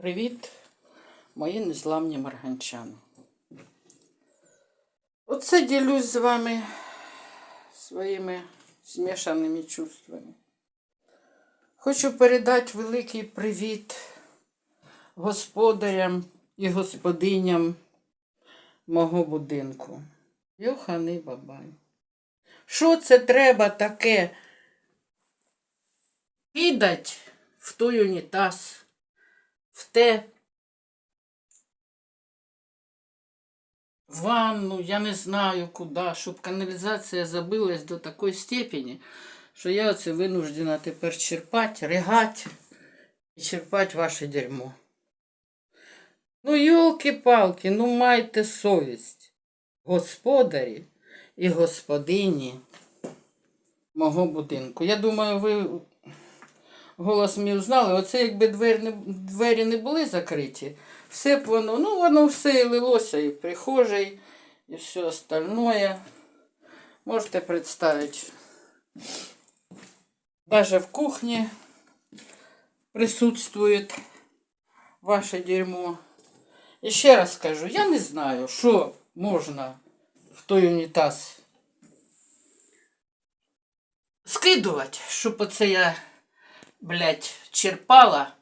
Привіт, мої незламні марганчани. Оце ділюсь з вами своїми змішаними чувствами. Хочу передати великий привіт господарям і господиням мого будинку. Йоханий бабай. Що це треба таке кидать в той унітаз, в те ванну, я не знаю куди, щоб каналізація забилась до такої степені, що я оце винуждена тепер черпати, ригати і черпати ваше дерьмо. Ну, йолки-палки, ну майте совість, господарі і господині мого будинку. Я думаю, ви голос мій узнали. Оце якби двері не, двері не були закриті, все б воно, ну воно все і лилося і в і все остальное. Можете представити. Даже в кухні присутствует ваше дерьмо. І ще раз скажу, я не знаю, що можна в той унітаз скидувати, щоб оце я, блядь, черпала,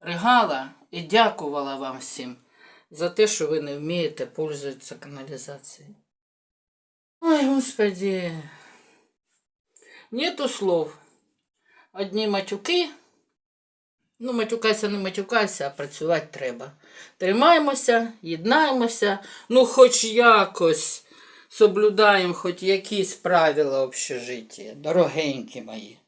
ригала і дякувала вам всім за те, що ви не вмієте пользуватися каналізацією. Ой, господи. Нету слов. Одні матюки. Ну, матюкайся, не матюкайся, а працювати треба. Тримаємося, єднаємося, ну хоч якось соблюдаємо хоч якісь правила общежиття, дорогенькі мої.